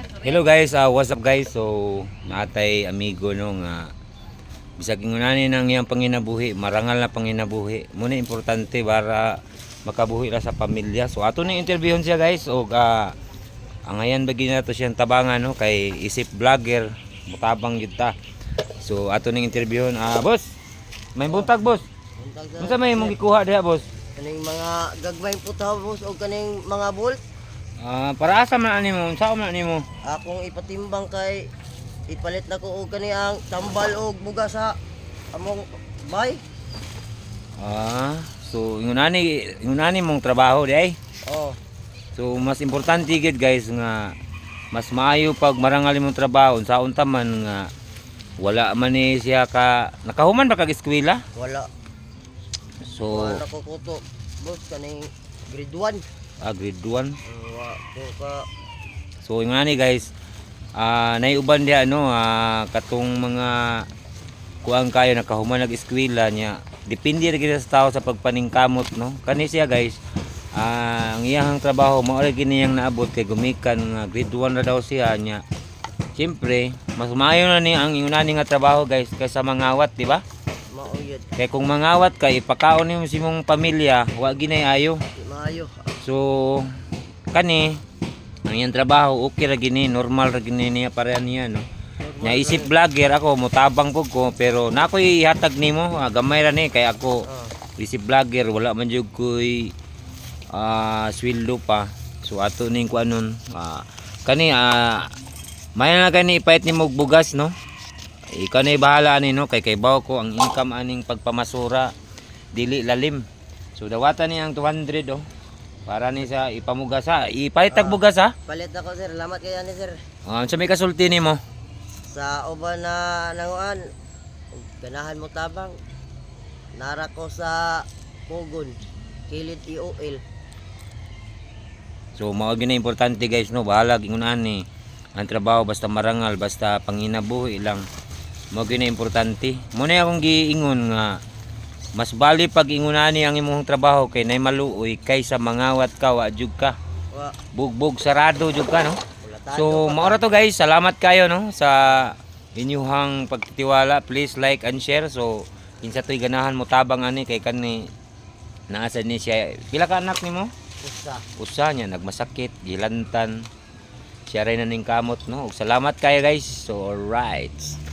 Hello guys, uh, what's up guys? So, natay amigo no nga bisag ingunani nang iyang panginabuhi, marangal na panginabuhi. Muna importante para makabuhi ra sa pamilya. So, ato ni interviewon siya guys og uh, angayan bagi na to siyang tabangan no kay isip vlogger, mutabang gyud ta. So, ato ning interviewon. Ah, boss. May buntag boss. Unsa may imong gikuha diha boss? Kaning mga gagmay puta boss o kaning mga bolt Ah, para asa man ani mo? Unsa man ani mo? akong ipatimbang kay ipalit na ko og kani ang tambal og buga sa among bay. Ah, so ingunani ingunani mong trabaho di ay. Oh, So mas importante gid guys nga mas maayo pag marangal imong trabaho sa unta man nga wala man ni siya ka nakahuman ba kag eskwela? wala. So Wala ko kuto. Boss kaning grade 1. ah, grade 1. Wa So ingunani guys, ah naiuban dia ano ah, katong mga kuang kayo nakahuman nag eskwela niya. Depende ra gid sa tao sa pagpaningkamot no. Kani siya guys, ah, ang iyang trabaho mao ra gini yang naabot kay gumikan nga grade 1 na daw siya niya. Siyempre, mas maayo na ni ang ingunani nga trabaho guys kaysa mangawat, di ba? mauyod. Kay kung mangawat ka ipakaon nimo sa imong pamilya, wa ginay ayo. Maayo. So kani ang iyang trabaho okay ra gini, normal ra gini niya pareha niya no. Nya isip vlogger ako mutabang pug ko pero na ako'y ihatag nimo, ah, gamay ra ni kay ako Ah, isip vlogger wala man jud ko'y ah sweldo pa. So ato ning kuanon ah, kani ah may na kani ipait nimo og bugas no. Ikaw na bahala ani no kay kay bawo ko ang income aning pagpamasura dili lalim. So dawatan ni ang 200 oh. Para ni sa ipamugas ha. Ipahitag bugas ha. palit ako sir. Lamat kay ani sir. Um, sa may kasulti nimo. Sa uban na nanguan ganahan mo tabang. Nara ko sa Pugon. Kilid IOL. So mao gyud importante guys no. Bahala gingunan ni ang trabaho basta marangal basta panginabuhi lang. Mao gyud importante. Mo na akong giingon nga mas bali pag ingunani ang imong trabaho kay nay maluoy kaysa mangawat ka wa jud ka. Bugbog sarado jud ka no. So mao ra to guys, salamat kayo no sa inyuhang pagtitiwala. Please like and share. So kinsa to'y ganahan mo tabang ani kay kani naasa ni siya. Pila ka anak nimo? Usa. Usa niya nagmasakit, gilantan. Siya rin na ning kamot no. Salamat kayo guys. So alright.